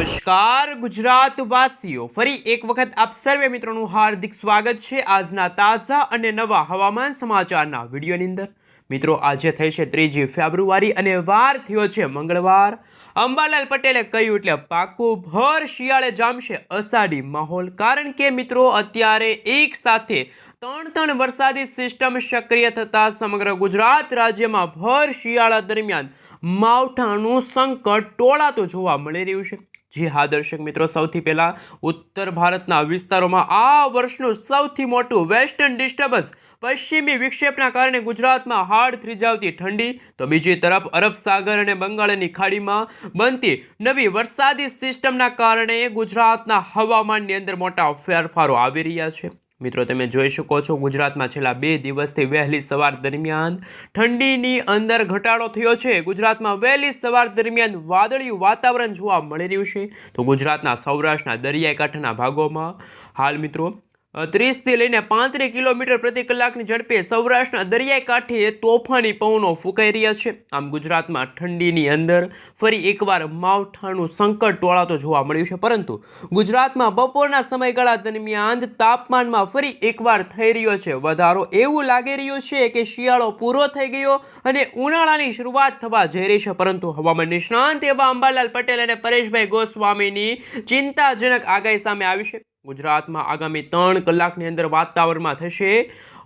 નમસ્કાર ગુજરાત વાસીઓ ફરી એક વખત આપ સર્વે મિત્રોનું હાર્દિક સ્વાગત છે આજના તાજા અને નવા હવામાન સમાચારના વિડીયોની અંદર. મિત્રો, આજે થઈ છે ત્રીજી ફેબ્રુઆરી અને વાર થયો છે મંગળવાર. અંબાલાલ પટેલે કહ્યું એટલે પાકું ભર શિયાળે જામશે અષાઢી માહોલ. કારણ કે મિત્રો, અત્યારે એક સાથે ત્રણ ત્રણ વરસાદી સિસ્ટમ સક્રિય થતા સમગ્ર ગુજરાત રાજ્યમાં ભર શિયાળા દરમિયાન માવઠાનું સંકટ ટોળાતું જોવા મળી રહ્યું છે. જી હા, દર્શક મિત્રો, સૌથી પહેલાં ઉત્તર ભારતના વિસ્તારોમાં આ વર્ષનું સૌથી મોટું વેસ્ટર્ન ડિસ્ટર્બન્સ પશ્ચિમી વિક્ષેપના કારણે ગુજરાતમાં હાડ થ્રીજાવતી ઠંડી. તો બીજી તરફ અરબ સાગર અને બંગાળની ખાડીમાં બનતી નવી વરસાદી સિસ્ટમના કારણે ગુજરાતના હવામાનની અંદર મોટા ફેરફારો આવી રહ્યા છે. મિત્રો, તમે જોઈ શકો છો ગુજરાતમાં છેલ્લા બે દિવસથી વહેલી સવાર દરમિયાન ઠંડીની અંદર ઘટાડો થયો છે. ગુજરાતમાં વહેલી સવાર દરમિયાન વાદળિયું વાતાવરણ જોવા મળી રહ્યું છે. તો ગુજરાતના સૌરાષ્ટ્રના દરિયાઈ કાંઠાના ભાગોમાં હાલ મિત્રો ત્રીસથી લઈને પાંત્રીસ કિલોમીટર પ્રતિ કલાકની ઝડપે સૌરાષ્ટ્રના દરિયાઈ કાંઠે તોફાની પવનો ફૂંકાઈ રહ્યા છે. આમ ગુજરાતમાં ઠંડીની અંદર ફરી એકવાર માવઠાનું સંકટ ટોળાતો જોવા મળ્યું છે. પરંતુ ગુજરાતમાં બપોરના સમયગાળા દરમિયાન તાપમાનમાં ફરી એકવાર થઈ રહ્યો છે વધારો. એવું લાગી રહ્યું છે કે શિયાળો પૂરો થઈ ગયો અને ઉનાળાની શરૂઆત થવા જઈ રહી છે. પરંતુ હવામાન નિષ્ણાંત એવા અંબાલાલ પટેલ અને પરેશભાઈ ગોસ્વામીની ચિંતાજનક આગાહી સામે આવી છે. ગુજરાતમાં આગામી ત્રણ કલાકની અંદર વાતાવરણમાં થશે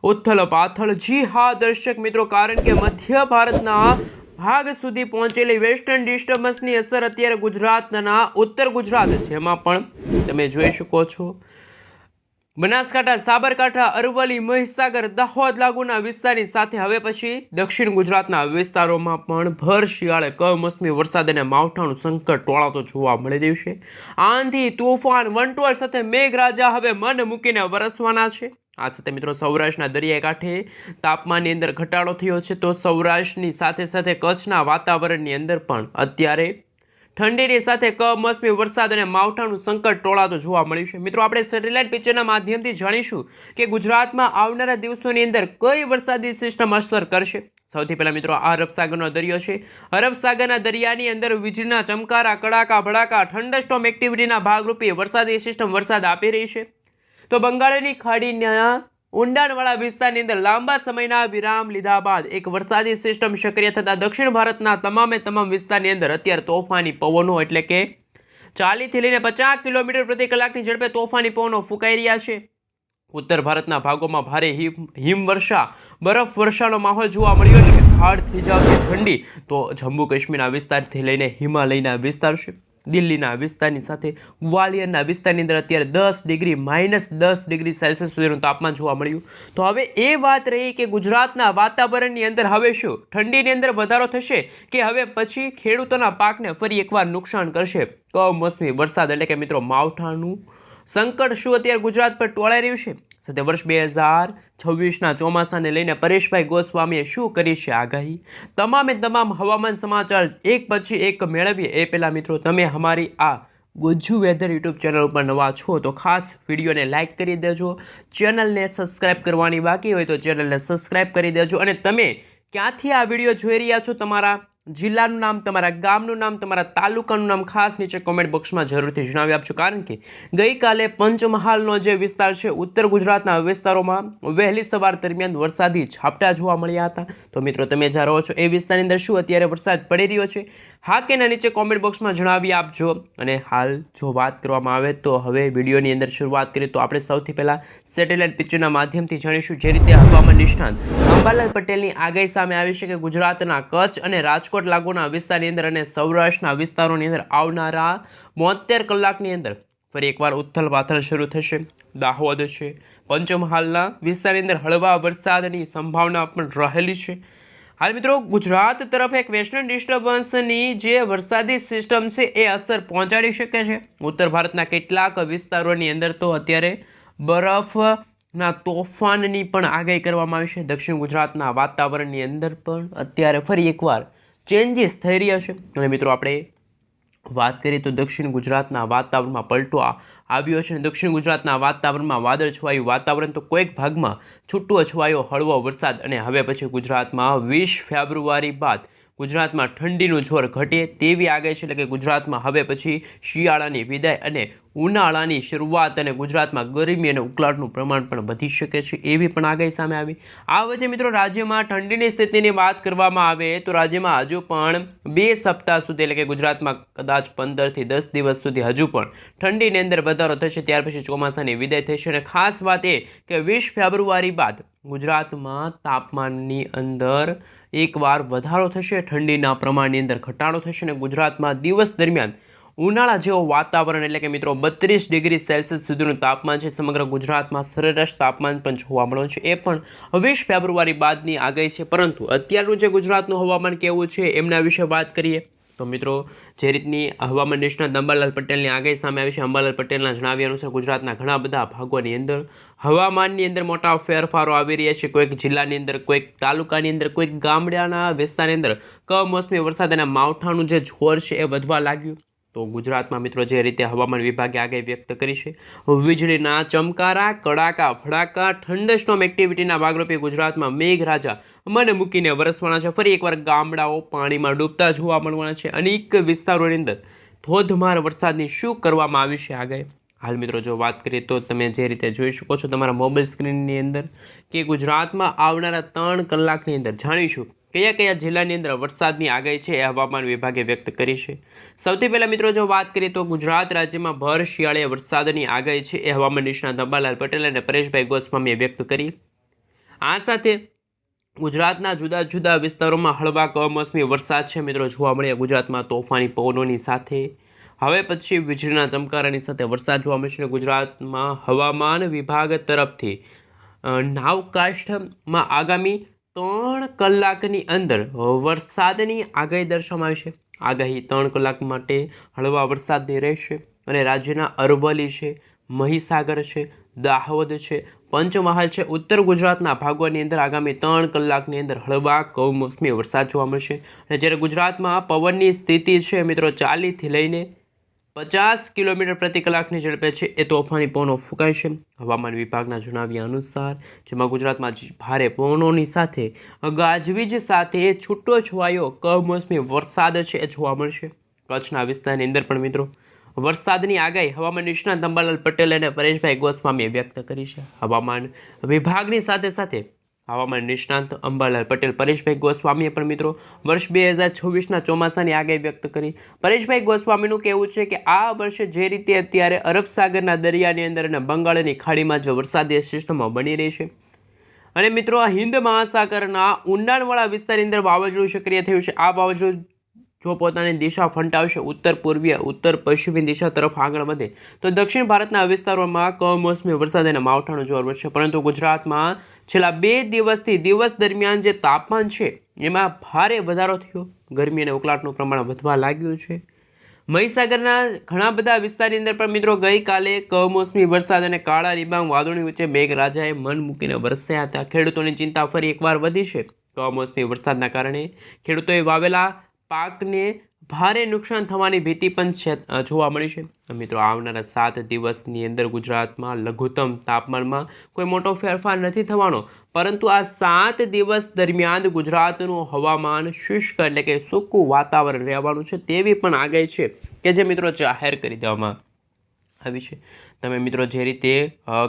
ઉથલ પાથલ. જી હા દર્શક મિત્રો, કારણ કે મધ્ય ભારતના ભાગ સુધી પહોંચેલી વેસ્ટર્ન ડિસ્ટર્બન્સની અસર અત્યારે ગુજરાતના ઉત્તર ગુજરાત જેમાં પણ તમે જોઈ શકો છો બનાસકાંઠા, સાબરકાંઠા, અરવલ્લી, મહીસાગર, દાહોદ લાગુના વિસ્તારની સાથે હવે પછી દક્ષિણ ગુજરાતના વિસ્તારોમાં પણ ભર શિયાળે કમોસમી વરસાદ અને માવઠાનું સંકટ ટોળાતો જોવા મળી રહ્યું છે. આંધી, તોફાન, વંટોળ સાથે મેઘરાજા હવે મન મૂકીને વરસવાના છે. આ સાથે મિત્રો સૌરાષ્ટ્રના દરિયાઈ કાંઠે તાપમાનની અંદર ઘટાડો થયો છે તો સૌરાષ્ટ્રની સાથે સાથે કચ્છના વાતાવરણની અંદર પણ અત્યારે ઠંડીની સાથે કમોસમી વરસાદ અને માવઠાનું સંકટ ટોળાતો જોવા મળ્યું છે. મિત્રો, આપણે સેટેલાઇટ પિક્ચરના માધ્યમથી જાણીશું કે ગુજરાતમાં આવનારા દિવસોની અંદર કઈ વરસાદી સિસ્ટમ અસર કરશે. સૌથી પહેલાં મિત્રો, આ અરબસાગરનો દરિયો છે. અરબસાગરના દરિયાની અંદર વીજળીના ચમકારા, કડાકા, ભડાકા, ઠંડસ્ટોમ એક્ટિવિટીના ભાગરૂપે વરસાદી સિસ્ટમ વરસાદ આપી રહી છે. તો બંગાળની ખાડીના ઊંડાણવાળા વિસ્તારની અંદર લાંબા સમયના વિરામ લીધા બાદ એક વરસાદી સિસ્ટમ સક્રિય થતાં દક્ષિણ ભારતના તમામે તમામ વિસ્તારની અંદર અત્યારે તોફાની પવનો એટલે કે ચાલીસથી લઈને પચાસ કિલોમીટર પ્રતિ કલાકની ઝડપે તોફાની પવનો ફૂંકાઈ રહ્યા છે. ઉત્તર ભારતના ભાગોમાં ભારે હિમ, હિમવર્ષા, બરફ વર્ષાનો માહોલ જોવા મળ્યો છે. હાડ થીજાવતી ઠંડી તો જમ્મુ કાશ્મીરના વિસ્તારથી લઈને હિમાલયના વિસ્તાર છે. દિલ્હીના વિસ્તારની સાથે ગ્વાલિયરના વિસ્તારની અંદર અત્યારે દસ ડિગ્રી માઇનસ દસ ડિગ્રી સેલ્સિયસ સુધીનું તાપમાન જોવા મળ્યું. તો હવે એ વાત રહી કે ગુજરાતના વાતાવરણની અંદર હવે શું? ઠંડીની અંદર વધારો થશે કે હવે પછી ખેડૂતોના પાકને ફરી એકવાર નુકસાન કરશે? કમોસમી વરસાદ એટલે કે મિત્રો માવઠાનું સંકટ શું અત્યારે ગુજરાત પર ટોળાઈ રહ્યું છે? સાથે વર્ષ બે હજાર છવ્વીસના ચોમાસાને લઈને પરેશભાઈ ગોસ્વામીએ શું કરી છે આગાહી? તમામે તમામ હવામાન સમાચાર એક પછી એક મેળવીએ. એ પહેલાં મિત્રો, તમે અમારી આ ગુજ્જુ વેધર યુટ્યુબ ચેનલ ઉપર નવા છો તો ખાસ વિડીયોને લાઇક કરી દેજો. ચેનલને સબસ્ક્રાઇબ કરવાની બાકી હોય તો ચેનલને સબસ્ક્રાઇબ કરી દેજો અને તમે ક્યાંથી આ વીડિયો જોઈ રહ્યા છો તમારા જિલ્લાનું નામ, તમારા ગામનું નામ, તમારા તાલુકાનું નામ ખાસ નીચે કોમેન્ટ બોક્સમાં જરૂરથી જણાવી આપજો. કારણ કે ગઈકાલે પંચમહાલનો જે વિસ્તાર છે, ઉત્તર ગુજરાતના વિસ્તારોમાં વહેલી સવાર દરમિયાન વરસાદી ઝાપટા જોવા મળ્યા હતા. તો મિત્રો, તમે જ્યાં રહો છો, એ વિસ્તારની અંદર શું અત્યારે વરસાદ પડી રહ્યો છે? હા કે ના નીચે કોમેન્ટ બોક્સમાં જણાવી આપજો. અને હાલ જો વાત કરવામાં આવે તો હવે વિડીયોની અંદર શરૂઆત કરીએ તો આપણે સૌથી પહેલાં સેટેલાઇટ પિક્ચરના માધ્યમથી જાણીશું જે રીતે હવામાન નિષ્ણાંત અંબાલાલ પટેલની આગાહી સામે આવી છે કે ગુજરાતના કચ્છ અને રાજકોટ રાજકોટ લાગુના વિસ્તારની અંદર અને સૌરાષ્ટ્રના વિસ્તારોની અંદર આવનારા બોતેર કલાકની અંદર ફરી એકવાર ઉથલ પાથલ શરૂ થશે, દાહોદ છે, પંચમહાલના વિસ્તારની અંદર હળવા વરસાદની સંભાવના પણ રહેલી છે. હાલ મિત્રો, ગુજરાત તરફ એક વેસ્ટર્ન ડિસ્ટર્બન્સની જે વરસાદી સિસ્ટમ છે એ અસર પહોંચાડી શકે છે. ઉત્તર ભારતના કેટલાક વિસ્તારોની અંદર તો અત્યારે બરફના તોફાનની પણ આગાહી કરવામાં આવી છે. દક્ષિણ ગુજરાતના વાતાવરણની અંદર પણ અત્યારે ફરી એકવાર ચેન્જીસ થઈ રહ્યા છે. અને મિત્રો, આપણે વાત કરીએ તો દક્ષિણ ગુજરાતના વાતાવરણમાં પલટો આવ્યો છે. દક્ષિણ ગુજરાતના વાતાવરણમાં વાદળ છવાયું વાતાવરણ તો કોઈક ભાગમાં છૂટો છવાયો હળવો વરસાદ અને હવે પછી ગુજરાતમાં વીસ ફેબ્રુઆરી બાદ ગુજરાતમાં ઠંડીનું જોર ઘટે તેવી આગે છે, એટલે કે ગુજરાતમાં હવે પછી શિયાળાની વિદાય અને ઉનાળાની શરૂઆત અને ગુજરાતમાં ગરમી અને ઉકળાટનું પ્રમાણ પણ વધી શકે છે, એવી પણ આગાહી સામે આવી. આ વચ્ચે મિત્રો રાજ્યમાં ઠંડીની સ્થિતિની વાત કરવામાં આવે તો રાજ્યમાં હજુ પણ બે સપ્તાહ સુધી, એટલે કે ગુજરાતમાં કદાચ પંદરથી દસ દિવસ સુધી હજુ પણ ઠંડીની અંદર વધારો થશે, ત્યાર પછી ચોમાસાની વિદાય થશે. અને ખાસ વાત એ કે વીસ ફેબ્રુઆરી બાદ ગુજરાતમાં તાપમાનની અંદર એકવાર વધારો થશે, ઠંડીના પ્રમાણની અંદર ઘટાડો થશે અને ગુજરાતમાં દિવસ દરમિયાન ઉનાળા જેવો વાતાવરણ એટલે કે મિત્રો બત્રીસ ડિગ્રી સેલ્સિયસ સુધીનું તાપમાન છે. સમગ્ર ગુજરાતમાં સરેરાશ તાપમાન પણ જોવા મળ્યું છે. એ પણ વીસ ફેબ્રુઆરી બાદની આગાહી છે. પરંતુ અત્યારનું જે ગુજરાતનું હવામાન કેવું છે, એમના વિશે વાત કરીએ. તો મિત્રો, જે રીતની હવામાન નિષ્ણાત અંબાલાલ પટેલની આગાહી સામે આવી છે, અંબાલાલ પટેલના જણાવ્યા અનુસાર ગુજરાતના ઘણા બધા ભાગોની અંદર હવામાનની અંદર મોટા ફેરફારો આવી રહ્યા છે. કોઈક જિલ્લાની અંદર, કોઈક તાલુકાની અંદર, કોઈક ગામડાના વિસ્તારની અંદર કમોસમી વરસાદ અને માવઠાનું જે જોર છે એ વધવા લાગ્યું. તો ગુજરાતમાં મિત્રો જે રીતે હવામાન વિભાગે આગાહી વ્યક્ત કરી છે, વીજળીના ચમકારા, કડાકા, ફડાકા, ઠંડસ્ટોમ એક્ટિવિટીના ભાગરૂપે ગુજરાતમાં મેઘરાજા મને મૂકીને વરસવાના છે. ફરી એકવાર ગામડાઓ પાણીમાં ડૂબતા જોવા મળવાના છે અનેક વિસ્તારોની અંદર ધોધમાર વરસાદની શું કરવામાં આવી છે આગાહી હાલ મિત્રો જો વાત કરીએ તો તમે જે રીતે જોઈ શકો છો તમારા મોબાઈલ સ્ક્રીનની અંદર કે ગુજરાતમાં આવનારા ત્રણ કલાકની અંદર જાણીશું કયા કયા જિલ્લાની અંદર વરસાદની આગાહી છે એ હવામાન વિભાગે વ્યક્ત કરી છે? સૌથી પહેલાં મિત્રો, જો વાત કરીએ તો ગુજરાત રાજ્યમાં ભર શિયાળે વરસાદની આગાહી છે એ હવામાન નિષ્ણાત અંબાલાલ પટેલ અને પરેશભાઈ ગોસ્વામીએ વ્યક્ત કરી. આ સાથે ગુજરાતના જુદા જુદા વિસ્તારોમાં હળવા કમોસમી વરસાદ છે. મિત્રો, જોવા મળ્યા ગુજરાતમાં તોફાની પવનોની સાથે. હવે પછી વીજળીના ચમકારાની સાથે વરસાદ જોવા મળશે ગુજરાતમાં હવામાન વિભાગ તરફથી નાવકાષ્ઠમાં આગામી ત્રણ કલાકની અંદર વરસાદની આગાહી દર્શાવવામાં આવી છે. આગાહી ત્રણ કલાક માટે હળવા વરસાદની રહેશે અને રાજ્યના અરવલી છે, મહીસાગર છે, દાહોદ છે, પંચમહાલ છે, ઉત્તર ગુજરાતના ભાગોની અંદર આગામી ત્રણ કલાકની અંદર હળવા કમોસમી વરસાદ જોવા મળશે. અને જ્યારે ગુજરાતમાં પવનની સ્થિતિ છે મિત્રો ચાલીસથી લઈને પચાસ કિલોમીટર પ્રતિ કલાકની ઝડપે છે. એ તોફાની પવનો ફૂંકાય છે. હવામાન વિભાગના જણાવ્યા અનુસાર, જેમાં ગુજરાતમાં ભારે પવનોની સાથે ગાજવીજ સાથે છૂટો છવાયો કમોસમી વરસાદ છે એ જોવા મળશે. કચ્છના વિસ્તારની અંદર પણ મિત્રો, વરસાદની આગાહી હવામાન નિષ્ણાત અંબાલાલ પટેલ અને પરેશભાઈ ગોસ્વામીએ વ્યક્ત કરી છે. હવામાન વિભાગની સાથે સાથે હવામાન નિષ્ણાંત અંબાલાલ પટેલ, પરેશભાઈ ગોસ્વામીએ પણ મિત્રો વર્ષ બે હજાર છવ્વીસના ચોમાસાની આગાહી વ્યક્ત કરી. પરેશભાઈ ગોસ્વામીનું કહેવું છે કે આ વર્ષે જે રીતે અત્યારે અરબ સાગરના દરિયાની અંદર અને બંગાળની ખાડીમાં જે વરસાદી સિસ્ટમો બની રહી છે. અને મિત્રો આ હિન્દ મહાસાગરના ઊંડાણવાળા વિસ્તારની અંદર વાવાઝોડું સક્રિય થયું છે. આ વાવાઝોડું જો પોતાની દિશા ફંટાવશે, ઉત્તર પૂર્વીય, ઉત્તર પશ્ચિમી દિશા તરફ આગળ વધે, તો દક્ષિણ ભારતના વિસ્તારોમાં કમોસમી વરસાદ અને માવઠાનું જોર વધશે. પરંતુ ગુજરાતમાં છેલ્લા બે દિવસથી દિવસ દરમિયાન જે તાપમાન છે, એમાં ભારે વધારો થયો. ગરમી અને ઉકળાટનું પ્રમાણ વધવા લાગ્યું છે. મહીસાગરના ઘણા બધા વિસ્તારની અંદર પણ મિત્રો ગઈકાલે કમોસમી વરસાદ અને કાળા ડિબાંગ વાદળની વચ્ચે મેઘરાજાએ મન મૂકીને વરસ્યા હતા. ખેડૂતોની ચિંતા ફરી એકવાર વધી છે. કમોસમી વરસાદના કારણે ખેડૂતોએ વાવેલા પાકને ભારે નુકસાન થવાની ભીતિ પણ જોવા મળી છે. મિત્રો, આવનારા સાત દિવસની અંદર ગુજરાતમાં લઘુત્તમ તાપમાનમાં કોઈ મોટો ફેરફાર નથી થવાનો, પરંતુ આ સાત દિવસ દરમિયાન ગુજરાતનું હવામાન શુષ્ક એટલે કે સૂકું વાતાવરણ રહેવાનું છે તેવી પણ આગાહી છે, કે જે મિત્રો જાહેર કરી દેવામાં આવી છે. તમે મિત્રો જે રીતે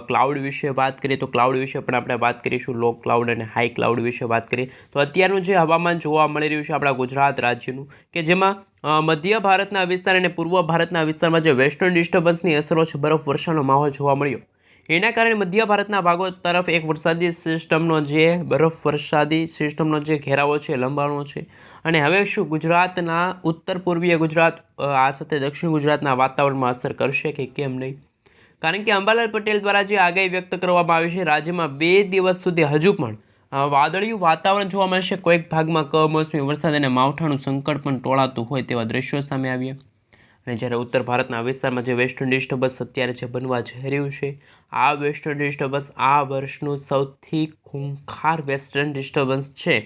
ક્લાઉડ વિશે વાત કરીએ તો ક્લાઉડ વિશે પણ આપણે વાત કરીશું. લો ક્લાઉડ અને હાઈ ક્લાઉડ વિશે વાત કરીએ. તો અત્યારનું જે હવામાન જોવા મળી રહ્યું છે આપણા ગુજરાત રાજ્યનું, કે જેમાં મધ્ય ભારતના વિસ્તાર અને પૂર્વ ભારતના વિસ્તારમાં જે વેસ્ટર્ન ડિસ્ટર્બન્સની અસરો છે, બરફ વર્ષાનો માહોલ જોવા મળ્યો. એના કારણે મધ્ય ભારતના ભાગો તરફ એક વરસાદી સિસ્ટમનો જે બરફ વરસાદી સિસ્ટમનો જે ઘેરાવો છે, લંબાણો છે. અને હવે શું ગુજરાતના ઉત્તર પૂર્વીય ગુજરાત આ સાથે દક્ષિણ ગુજરાતના વાતાવરણમાં અસર કરશે કે કેમ નહીં? કારણ કે અંબાલાલ પટેલ દ્વારા જે આગાહી વ્યક્ત કરવામાં આવી છે, રાજ્યમાં બે દિવસ સુધી હજુ પણ વાદળિયું વાતાવરણ જોવા મળશે. કોઈક ભાગમાં કમોસમી વરસાદ અને માવઠાનું સંકટ પણ ટોળાતું હોય તેવા દ્રશ્યો સામે આવ્યા. અને જ્યારે ઉત્તર ભારતના વિસ્તારમાં જે વેસ્ટર્ન ડિસ્ટર્બન્સ અત્યારે જે બનવા જઈ રહ્યું છે, આ વેસ્ટર્ન ડિસ્ટર્બન્સ આ વર્ષનું સૌથી ખૂંખાર વેસ્ટર્ન ડિસ્ટર્બન્સ છે.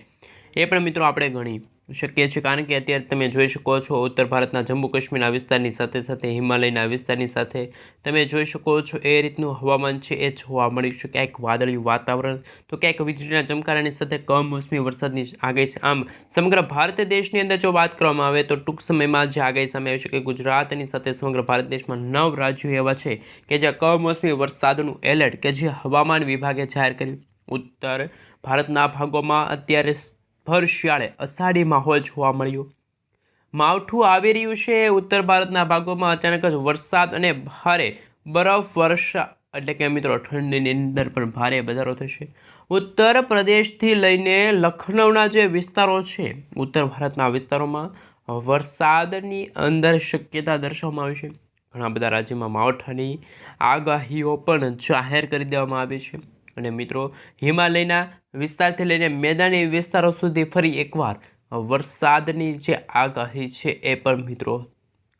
એ પણ મિત્રો આપણે ગણી. શક્ય છે કારણ કે અત્યારે તમે જોઈ શકો છો ઉત્તર ભારતના, જમ્મુ કાશ્મીરના વિસ્તારની સાથે સાથે, હિમાલયના વિસ્તારની સાથે તમે જોઈ શકો છો એ રીતનું હવામાન છે એ જોવા મળ્યું છે. ક્યાંક વાદળિયું વાતાવરણ, તો ક્યાંક વીજળીના ચમકારાની સાથે કમોસમી વરસાદની આગાહી છે. આમ, સમગ્ર ભારત દેશની અંદર જો વાત કરવામાં આવે તો ટૂંક સમયમાં જે આગાહી સામે આવી છે કે ગુજરાતની સાથે સમગ્ર ભારત દેશમાં નવ રાજ્યો એવા છે કે જ્યાં કમોસમી વરસાદનું એલર્ટ કે જે હવામાન વિભાગે જાહેર કર્યું. ઉત્તર ભારતના ભાગોમાં અત્યારે ભર શિયાળે અષાઢી માહોલ જોવા મળ્યો. માવઠું આવી રહ્યું છે. ઉત્તર ભારતના ભાગોમાં અચાનક જ વરસાદ અને ભારે બરફ, વર્ષા એટલે કે મિત્રો ઠંડીની અંદર પણ ભારે વધારો થશે. ઉત્તર પ્રદેશથી લઈને લખનૌના જે વિસ્તારો છે, ઉત્તર ભારતના વિસ્તારોમાં વરસાદની અંદર શક્યતા દર્શાવવામાં આવી છે. ઘણા બધા રાજ્યમાં માવઠાની આગાહીઓ પણ જાહેર કરી દેવામાં આવી છે. અને મિત્રો, હિમાલયના વિસ્તારથી લઈને મેદાની વિસ્તારો સુધી ફરી એકવાર વરસાદની જે આગાહી છે એ પણ મિત્રો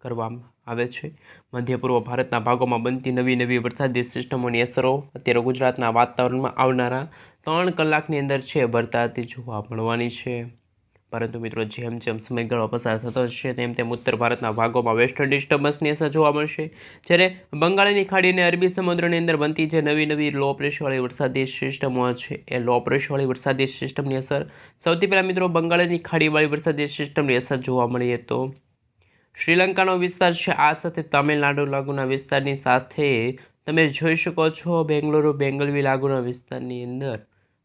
કરવામાં આવે છે. મધ્ય પૂર્વ ભારતના ભાગોમાં બનતી નવી નવી વરસાદી સિસ્ટમોની અસરો અત્યારે ગુજરાતના વાતાવરણમાં આવનારા ત્રણ કલાકની અંદર છે વરતાતી જોવા મળવાની છે. પરંતુ મિત્રો જેમ જેમ સમયગાળો પસાર થતો જશે, તેમ તેમ ઉત્તર ભારતના ભાગોમાં વેસ્ટર્ન ડિસ્ટર્બન્સની અસર જોવા મળશે. જ્યારે બંગાળની ખાડી અને અરબી સમુદ્રની અંદર બનતી જે નવી નવી લો પ્રેશરવાળી વરસાદી સિસ્ટમો છે, એ લો પ્રેશરવાળી વરસાદી સિસ્ટમની અસર. સૌથી પહેલાં મિત્રો બંગાળની ખાડીવાળી વરસાદી સિસ્ટમની અસર જોવા મળીએ તો શ્રીલંકાનો વિસ્તાર છે, આ સાથે તમિલનાડુ લાગુના વિસ્તારની સાથે. તમે જોઈ શકો છો બેંગલુરુ, બેંગલવી લાગુના વિસ્તારની અંદર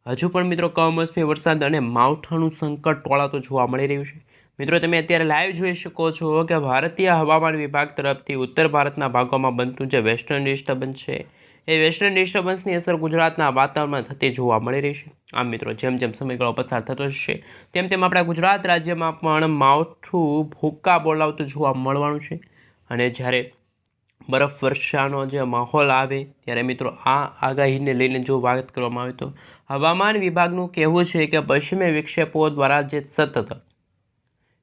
હજુ પણ મિત્રો કમોસમી વરસાદ અને માવઠાનું સંકટ ટોળાતું જોવા મળી રહ્યું છે. મિત્રો, તમે અત્યારે લાઈવ જોઈ શકો છો કે ભારતીય હવામાન વિભાગ તરફથી ઉત્તર ભારતના ભાગોમાં બનતું જે વેસ્ટર્ન ડિસ્ટર્બન્સ છે, એ વેસ્ટર્ન ડિસ્ટર્બન્સની અસર ગુજરાતના વાતાવરણમાં થતી જોવા મળી રહી છે. આમ મિત્રો, જેમ જેમ સમયગાળો પસાર થતો જશે, તેમ તેમ આપણા ગુજરાત રાજ્યમાં પણ માવઠું ભૂક્કા બોલાવતું જોવા મળવાનું છે. અને જ્યારે બરફ વર્ષાનો જે માહોલ આવે ત્યારે મિત્રો આ આગાહીને લઈને જો વાત કરવામાં આવે તો હવામાન વિભાગનું કહેવું છે કે પશ્ચિમી વિક્ષેપો દ્વારા જે સતત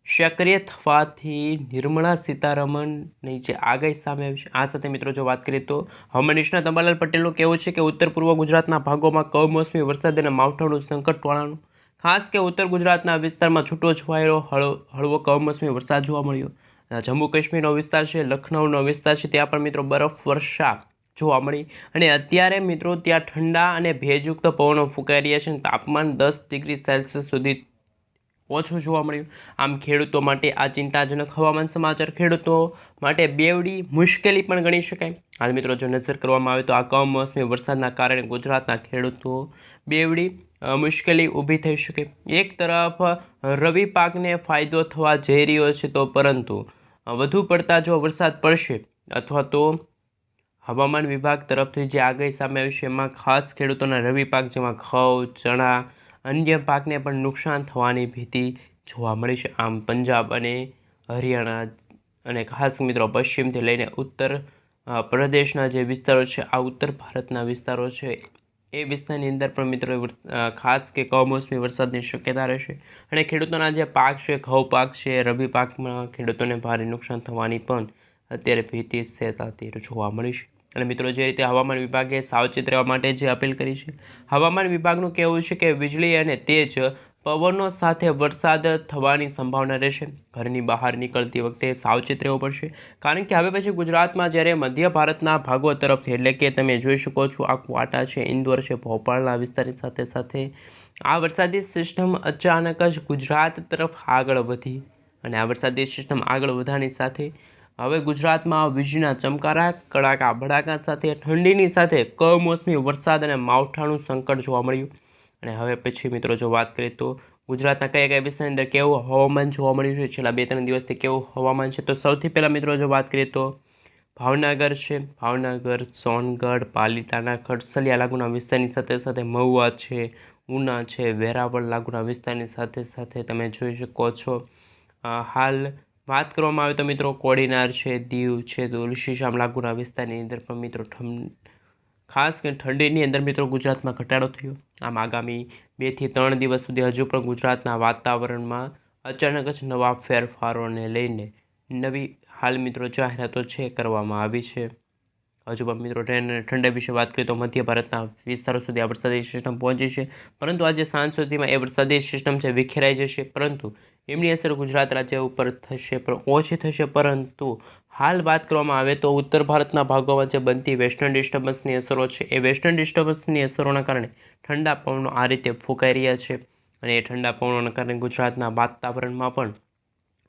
સક્રિય થવાથી નિર્મળા સીતારમણની જે આગાહી સામે આવી છે. આ સાથે મિત્રો જો વાત કરીએ તો હવામાન નિષ્ણાત અંબાલાલ પટેલનું કહેવું છે કે ઉત્તર પૂર્વ ગુજરાતના ભાગોમાં કમોસમી વરસાદ અને માવઠાનું સંકટ ટોળાનું ખાસ કે ઉત્તર ગુજરાતના વિસ્તારમાં છૂટો છવાયેલો હળવો હળવો કમોસમી વરસાદ જોવા મળ્યો. જમ્મુ કાશ્મીરનો વિસ્તાર છે, લખનૌનો વિસ્તાર છે, ત્યાં પણ મિત્રો બરફ વર્ષા જોવા મળી. અને અત્યારે મિત્રો ત્યાં ઠંડા અને ભેજયુક્ત પવનો ફૂંકાઈ રહ્યા છે તાપમાન દસ ડિગ્રી સેલ્સિયસ સુધી ઓછું જોવા મળ્યું. આમ ખેડૂતો માટે આ ચિંતાજનક હવામાન સમાચાર. ખેડૂતો માટે બેવડી મુશ્કેલી પણ ગણી શકાય. હાલ મિત્રો જો નજર કરવામાં આવે તો આ કમોસમી વરસાદના કારણે ગુજરાતના ખેડૂતો બેવડી મુશ્કેલી ઊભી થઈ શકે. એક તરફ રવિ પાકને ફાયદો થવા જઈ રહ્યો છે તો પરંતુ વધુ પડતા જો વરસાદ પડશે અથવા તો હવામાન વિભાગ તરફથી જે આગાહી સામે આવી છે, એમાં ખાસ ખેડૂતોના રવિ પાક જેમાં ઘઉં, ચણા, અન્ય પાકને પણ નુકસાન થવાની ભીતિ જોવા મળી છે. આમ પંજાબ અને હરિયાણા અને ખાસ મિત્રો પશ્ચિમથી લઈને ઉત્તર પ્રદેશના જે વિસ્તારો છે, આ ઉત્તર ભારતના વિસ્તારો છે એ વિસ્તારની અંદર પણ મિત્રો ખાસ કે કમોસમી વરસાદની શક્યતા રહેશે. અને ખેડૂતોના જે પાક છે, ઘઉં પાક છે રવિ પાકમાં ખેડૂતોને ભારે નુકસાન થવાની પણ અત્યારે ભીતિ સેતાતી જોવા મળી છે. અને મિત્રો જે રીતે હવામાન વિભાગે સાવચેત રહેવા માટે જે અપીલ કરી છે, હવામાન વિભાગનું કહેવું છે કે વીજળી અને તેજ પવનો સાથે વરસાદ થવાની સંભાવના રહેશે. ઘરની બહાર નીકળતી વખતે સાવચેત રહેવું પડશે. કારણ કે હવે પછી ગુજરાતમાં જ્યારે મધ્ય ભારતના ભાગો તરફથી, એટલે કે તમે જોઈ શકો છો આ ક્વાટા છે, ઇન્દોર છે ભોપાલના વિસ્તારની સાથે સાથે, આ વરસાદી સિસ્ટમ અચાનક જ ગુજરાત તરફ આગળ વધી અને આ વરસાદી સિસ્ટમ આગળ વધવાની સાથે હવે ગુજરાતમાં વીજળીના ચમકારા, કડાકા ભડાકા સાથે, ઠંડીની સાથે કમોસમી વરસાદ અને માવઠાનું સંકટ જોવા મળ્યું. અને હવે પછી મિત્રો જો વાત કરીએ તો ગુજરાતના કયા કયા વિસ્તારની અંદર કેવું હવામાન જોવા મળ્યું છે? છેલ્લા બે ત્રણ દિવસથી કેવું હવામાન છે? તો સૌથી પહેલાં મિત્રો જો વાત કરીએ તો ભાવનગર છે. ભાવનગર, સોનગઢ, પાલિતાણા, ખડસલિયા લાગુના વિસ્તારની સાથે સાથે મહુવા છે, ઉના છે, વેરાવળ લાગુના વિસ્તારની સાથે સાથે તમે જોઈ શકો છો. હાલ વાત કરવામાં આવે તો મિત્રો કોડીનાર છે, દીવ છે, તુલસીશામ લાગુના વિસ્તારની અંદર પણ મિત્રો ઠમ ખાસ કરીને ઠંડીની અંદર મિત્રો ગુજરાતમાં ઘટાડો થયો. આમ આગામી બેથી ત્રણ દિવસ સુધી હજુ પણ ગુજરાતના વાતાવરણમાં અચાનક જ નવા ફેરફારોને લઈને નવી હાલ મિત્રો જાહેરાતો છે કરવામાં આવી છે. હજુ પણ મિત્રો ટ્રેન અને ઠંડા વિશે વાત કરીએ તો મધ્ય ભારતના વિસ્તારો સુધી આ વરસાદી સિસ્ટમ પહોંચી છે. પરંતુ આજે સાંજ સુધીમાં એ વરસાદી સિસ્ટમ છે વિખેરાઈ જશે. પરંતુ એમની અસર ગુજરાત રાજ્ય ઉપર થશે પણ ઓછી થશે, પરંતુ હાલ વાત કરવામાં આવે તો ઉત્તર ભારતના ભાગોમાં જે બનતી વેસ્ટર્ન ડિસ્ટર્બન્સની અસરો છે. એ વેસ્ટર્ન ડિસ્ટર્બન્સની અસરોના કારણે ઠંડા પવનો આ રીતે ફૂંકાઈ રહ્યા છે અને એ ઠંડા પવનોના કારણે ગુજરાતના વાતાવરણમાં પણ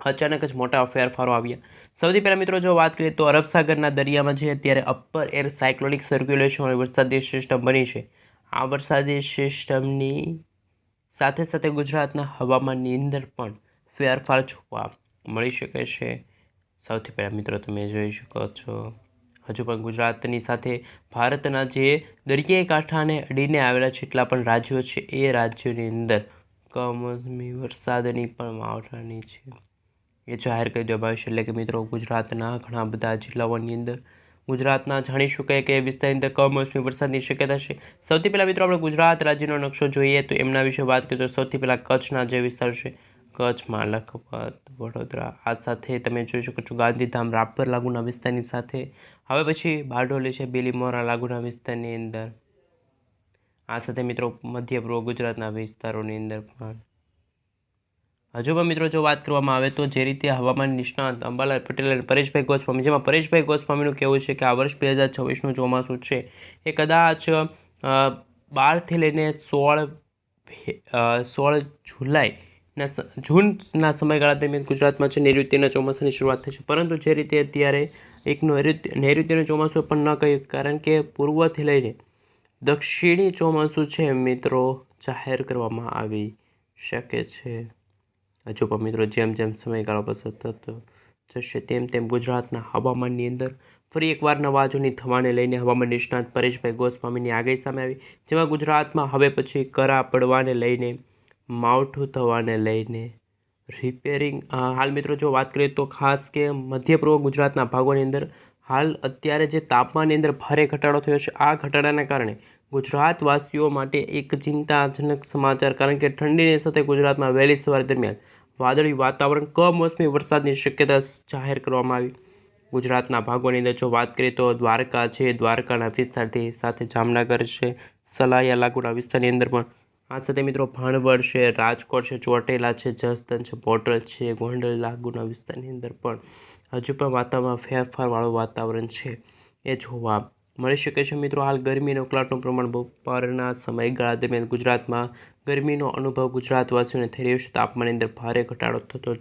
અચાનક જ મોટા ફેરફારો આવ્યા. સૌથી પહેલાં મિત્રો જો વાત કરીએ તો અરબ સાગરના દરિયામાં છે અત્યારે અપર એર સાયક્લોનિક સર્ક્યુલેશન વરસાદી સિસ્ટમ બની છે, આ વરસાદી સિસ્ટમની સાથે સાથે ગુજરાતના હવામાનની અંદર પણ ફેરફાર જોવા મળી શકે છે. સૌથી પહેલાં મિત્રો, તમે જોઈ શકો છો, હજુ પણ ગુજરાતની સાથે ભારતના જે દરિયાઈ કાંઠાને અડીને આવેલા જેટલા પણ રાજ્યો છે, એ રાજ્યોની અંદર કમોસમી વરસાદની પણ માવઠાની છે. એ જાહેર કરી દેવામાં છે, એટલે કે મિત્રો, ગુજરાતના ઘણા બધા જિલ્લાઓની અંદર ગુજરાતના જાણી શકાય કે વિસ્તારની અંદર કમોસમી વરસાદની શક્યતા છે. સૌથી પહેલાં મિત્રો આપણે ગુજરાત રાજ્યનો નકશો જોઈએ તો એમના વિશે વાત કરીએ તો સૌથી પહેલાં કચ્છના જે વિસ્તાર છે કચ્છમાં લખપત વડોદરા. આ સાથે તમે જોઈ શકો છો ગાંધીધામ, રાપર લાગુના વિસ્તારની સાથે. હવે પછી બારડોલી છે, બીલીમોરા લાગુના વિસ્તારની અંદર. આ સાથે મિત્રો મધ્ય પૂર્વ ગુજરાતના વિસ્તારોની અંદર પણ હજુ પણ મિત્રો, જો વાત કરવામાં આવે તો જે રીતે હવામાન નિષ્ણાંત અંબાલાલ પટેલ અને પરેશભાઈ ગોસ્વામી, જેમાં પરેશભાઈ ગોસ્વામીનું કહેવું છે કે આ વર્ષ બે હજાર છવ્વીસનું ચોમાસું છે. એ કદાચ બારથી લઈને સોળ સોળ જુલાઈના સ- જૂનના સમયગાળા દરમિયાન ગુજરાતમાં છે નૈઋત્યના ચોમાસાની શરૂઆત થઈ છે. પરંતુ જે રીતે અત્યારે એક નૈઋત્ય નૈઋત્યનું ચોમાસું પણ ન કહ્યું કારણ કે પૂર્વથી લઈને દક્ષિણી ચોમાસું છે, મિત્રો, જાહેર કરવામાં આવી શકે છે. હજુ પણ મિત્રો જેમ જેમ સમયગાળો પસાર થતો જશે, તેમ તેમ ગુજરાતના હવામાનની અંદર ફરી એકવાર નવા થવાને લઈને હવામાન નિષ્ણાત પરેશભાઈ ગોસ્વામીની આગાહી સામે આવી, જેમાં ગુજરાતમાં હવે પછી કરા પડવાને લઈને, માવઠું થવાને લઈને રિપેરિંગ હાલ મિત્રો જો વાત કરીએ તો ખાસ કે મધ્ય પૂર્વ ગુજરાતના ભાગોની અંદર, હાલ અત્યારે જે તાપમાનની અંદર ભારે ઘટાડો થયો છે, આ ઘટાડાના કારણે ગુજરાતવાસીઓ માટે એક ચિંતાજનક સમાચાર, કારણ કે ઠંડીની સાથે ગુજરાતમાં વહેલી સવાર દરમિયાન વાદળી વાતાવરણ, કમોસમી વરસાદની શક્યતા જાહેર કરવામાં આવી. ગુજરાતના ભાગોની અંદર જો વાત કરીએ તો દ્વારકા છે. દ્વારકાના વિસ્તારથી સાથે જામનગર છે. સલાયા લાગુના વિસ્તારની અંદર પણ આ સાથે મિત્રો ભાણવડ છે, રાજકોટ છે, ચોટેલા છે જસદન છે બોટલ છે, ગોંડલ લાગુના વિસ્તારની અંદર પણ હજુ પણ વાતાવરણ ફેરફારવાળું વાતાવરણ છે. એ જોવા મળી શકે છે મિત્રો. હાલ ગરમી અને પ્રમાણ બપોરના સમયગાળા દરમિયાન ગુજરાતમાં ગરમીનો અનુભવ ગુજરાતવાસીઓને થઈ રહ્યો છે. તાપમાનની અંદર ભારે ઘટાડો થતો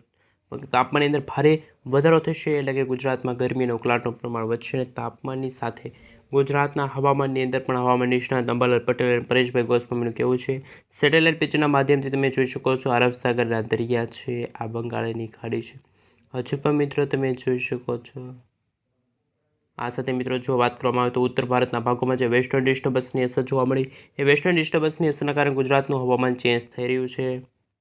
તાપમાનની અંદર ભારે વધારો થશે એટલે કે ગુજરાતમાં ગરમી અને ઉકળાટનું પ્રમાણ વધશે અને તાપમાનની સાથે ગુજરાતના હવામાનની અંદર પણ હવામાન નિષ્ણાત અંબાલાલ પટેલ અને પરેશભાઈ ગોસ્વામીનું કહેવું છે. સેટેલાઇટ પિક્ચરના માધ્યમથી તમે જોઈ શકો છો અરબ સાગરના દરિયા છે, આ બંગાળની ખાડી છે. હજુ પણ મિત્રો તમે જોઈ શકો છો. આ સાથે મિત્રો જો વાત કરવામાં આવે તો ઉત્તર ભારતના ભાગોમાં જે વેસ્ટર્ન ડિસ્ટર્બન્સની અસર જોવા મળી, એ વેસ્ટર્ન ડિસ્ટર્બન્સની અસરના કારણે ગુજરાતનું હવામાન ચેન્જ થઈ રહ્યું છે.